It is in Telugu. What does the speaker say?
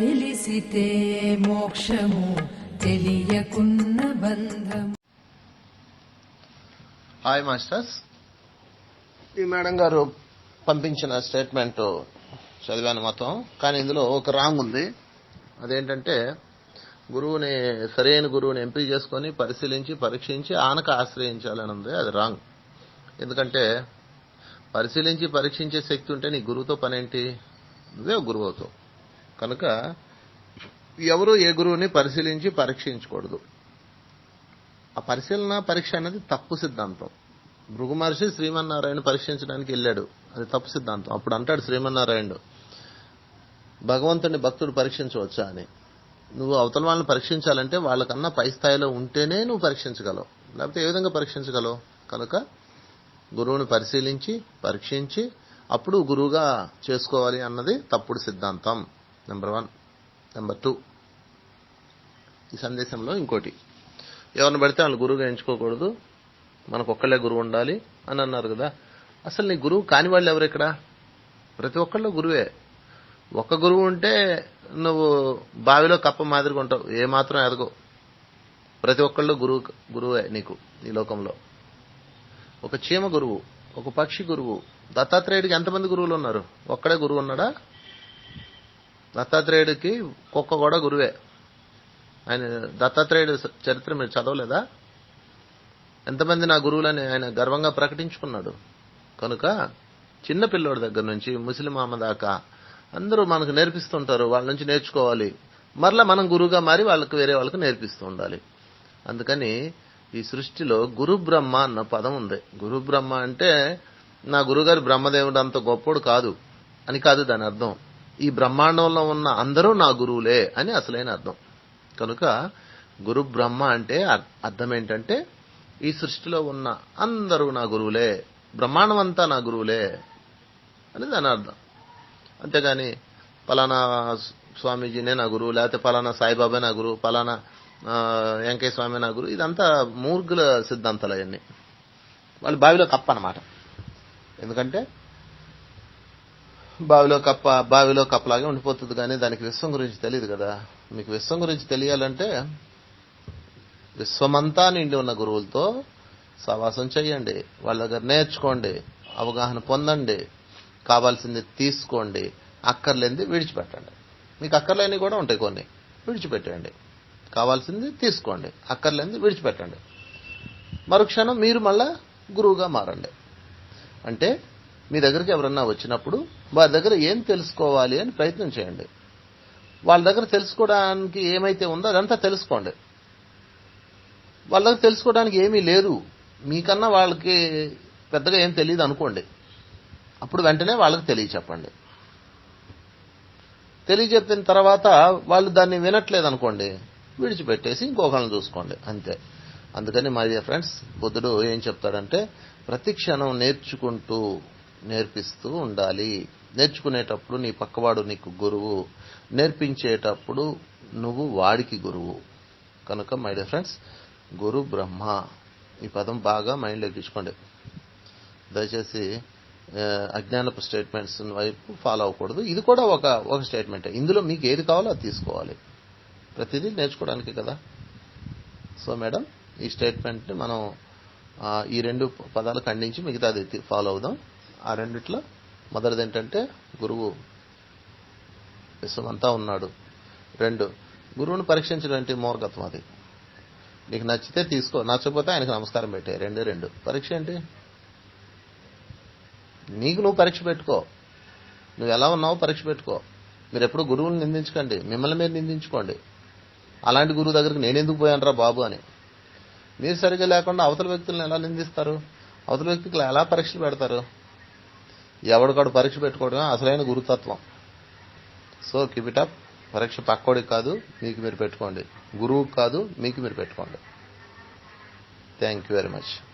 తెలిసితే మోక్షము తెలియకున్న బంధము. హాయ్ మాస్టర్స్ ఈ మేడం గారు పంపించిన స్టేట్మెంట్ చదివాను మొత్తం. కానీ ఇందులో ఒక రాంగ్ ఉంది. అదేంటంటే గురువుని సరైన గురువుని ఎంపిక చేసుకొని పరిశీలించి పరీక్షించి ఆనక ఆశ్రయించాలని ఉంది. అది రాంగ్ ఎందుకంటే పరిశీలించి పరీక్షించే శక్తి ఉంటే నీ గురువుతో పనేంటి? నువ్వే గురువు అవుతావు. కనుక ఎవరు ఏ గురువుని పరిశీలించి పరీక్షించకూడదు. ఆ పరిశీలన పరీక్ష అనేది తప్పు సిద్ధాంతం. భృగు మహర్షి శ్రీమన్నారాయణ పరీక్షించడానికి వెళ్ళాడు. అది తప్పు సిద్ధాంతం. అప్పుడు అంటాడు శ్రీమన్నారాయణుడు భగవంతుని భక్తుడు పరీక్షించవచ్చా? అని. నువ్వు అవతల వాళ్ళని పరీక్షించాలంటే వాళ్ళకన్నా పై స్థాయిలో ఉంటేనే నువ్వు పరీక్షించగలవు. లేకపోతే ఏ విధంగా పరీక్షించగలవు? కనుక గురువుని పరిశీలించి పరీక్షించి అప్పుడు గురువుగా చేసుకోవాలి అన్నది తప్పుడు సిద్ధాంతం. నెంబర్ వన్ నెంబర్ టూ ఈ సందేశంలో ఇంకోటి. ఎవరిని పడితే వాళ్ళు గురువుగా ఎంచుకోకూడదు. మనకు ఒక్కళ్ళే గురువు ఉండాలి అని అన్నారు కదా. అసలు నీ గురువు కాని వాళ్ళు ఎవరు ఇక్కడ? ప్రతి ఒక్కళ్ళు గురువే. ఒక్క గురువు ఉంటే నువ్వు బావిలో కప్ప మాదిరిగా ఉంటావు. ఏ మాత్రం ఎదగవు. ప్రతి ఒక్కళ్ళు గురువు గురువే నీకు ఈ లోకంలో. ఒక చీమ గురువు ఒక పక్షి గురువు దత్తాత్రేయుడికి ఎంతమంది గురువులు ఉన్నారు? ఒక్కడే గురువు ఉన్నాడా? దత్తాత్రేయుడికి కుక్క కూడా గురువే. ఆయన దత్తాత్రేయుడు చరిత్ర మీరు చదవలేదా? ఎంతమంది నా గురువులని ఆయన గర్వంగా ప్రకటించుకున్నాడు? కనుక చిన్న పిల్లోడి దగ్గర నుంచి ముస్లిం అమ్మ దాకా అందరూ మనకు నేర్పిస్తుంటారు వాళ్ళ నుంచి నేర్చుకోవాలి. మరలా మనం గురువుగా మారి వాళ్ళకి వేరే వాళ్ళకి నేర్పిస్తూ ఉండాలి. అందుకని ఈ సృష్టిలో గురు బ్రహ్మ అన్న పదం ఉంది. గురు బ్రహ్మ అంటే నా గురుగారు బ్రహ్మదేవుడు అంత గొప్పోడు కాదు. అని కాదు దాని అర్థం. ఈ బ్రహ్మాండంలో ఉన్న అందరూ నా గురువులే అని అసలైన అర్థం. కనుక గురు బ్రహ్మ అంటే అర్- అర్థం ఏంటంటే ఈ సృష్టిలో ఉన్న అందరూ నా గురువులే బ్రహ్మాండం అంతా నా గురువులే అని దాని అర్థం. అంతేగాని పలానా స్వామీజీనే నా గురువు లేకపోతే పలానా సాయిబాబా నా గురువు పలానా వెంకయ్య స్వామి నా గురువు ఇదంతా మూర్ఖుల సిద్ధాంతాలు అవన్నీ. వాళ్ళు బావిలో కప్ప అనమాట ఎందుకంటే బావిలో కప్ప బావిలో కప్పలాగే ఉండిపోతుంది కానీ దానికి విశ్వం గురించి తెలియదు కదా. మీకు విశ్వం గురించి తెలియాలంటే విశ్వమంతా నిండి ఉన్న గురువులతో సవాసం చేయండి. వాళ్ళ దగ్గర నేర్చుకోండి. అవగాహన పొందండి. కావాల్సింది తీసుకోండి. అక్కర్లేనిది విడిచిపెట్టండి. మీకు అక్కర్లేనివి కూడా ఉంటాయి కొన్ని. విడిచిపెట్టండి కావాల్సింది తీసుకోండి. అక్కర్లేనిది విడిచిపెట్టండి. మరుక్షణం మీరు మళ్ళా గురువుగా మారండి. అంటే మీ దగ్గరికి ఎవరన్నా వచ్చినప్పుడు వారి దగ్గర ఏం తెలుసుకోవాలి అని ప్రయత్నం చేయండి. వాళ్ళ దగ్గర తెలుసుకోవడానికి ఏమైతే ఉందో అదంతా తెలుసుకోండి. వాళ్ళ దగ్గర తెలుసుకోవడానికి ఏమీ లేదు. మీకన్నా వాళ్ళకి పెద్దగా ఏం తెలియదు అనుకోండి. అప్పుడు వెంటనే వాళ్ళకి తెలియచెప్పండి. తెలియజెప్పిన తర్వాత వాళ్ళు దాన్ని వినట్లేదు అనుకోండి విడిచిపెట్టేసి ఇంకొకళ్ళని చూసుకోండి. అంతే. అందుకని మై డియర్ ఫ్రెండ్స్ బుద్ధుడు ఏం చెప్తాడంటే ప్రతి క్షణం నేర్చుకుంటూ నేర్పిస్తూ ఉండాలి. నేర్చుకునేటప్పుడు నీ పక్కవాడు నీకు గురువు. నేర్పించేటప్పుడు నువ్వు వాడికి గురువు. కనుక మై డియర్ ఫ్రెండ్స్ గురు బ్రహ్మ. ఈ పదం బాగా మైండ్లో ఎక్కించుకోండి. దయచేసి అజ్ఞానపు స్టేట్మెంట్స్ వైపు ఫాలో అవ్వకూడదు. ఇది కూడా ఒక ఒక స్టేట్మెంట్ ఇందులో మీకు ఏది కావాలో అది తీసుకోవాలి. ప్రతిదీ నేర్చుకోవడానికి కదా. సో మేడం ఈ స్టేట్మెంట్ని మనం ఈ రెండు పదాలు ఖండించి మిగతాది ఫాలో అవుదాం. ఆ రెండిట్లో మొదటిది ఏంటంటే గురువు విశ్వమంతా ఉన్నాడు. రెండు గురువుని పరీక్షించడం ఏంటి మూర్ఖత్వం అది. నీకు నచ్చితే తీసుకో నచ్చకపోతే ఆయనకు నమస్కారం పెట్టే. రెండే రెండు. పరీక్ష ఏంటి? నీకు నువ్వు పరీక్ష పెట్టుకో. నువ్వు ఎలా ఉన్నావో పరీక్ష పెట్టుకో. మీరు ఎప్పుడు గురువుని నిందించకండి. మిమ్మల్ని మీరు నిందించుకోండి. అలాంటి గురువు దగ్గరికి నేను ఎందుకు పోయానురా బాబు అని. మీరు సరిగ్గా లేకుండా అవతల వ్యక్తులను ఎలా నిందిస్తారు? అవతల వ్యక్తికి ఎలా పరీక్షలు పెడతారు? ఎవడికాడు పరీక్ష పెట్టుకోవడమే అసలైన గురుతత్వం. సో కీప్ ఇట్ అప్ పరీక్ష పక్కోడికి కాదు మీకు మీరు పెట్టుకోండి. గురువుకి కాదు మీకు మీరు పెట్టుకోండి. Thank you very much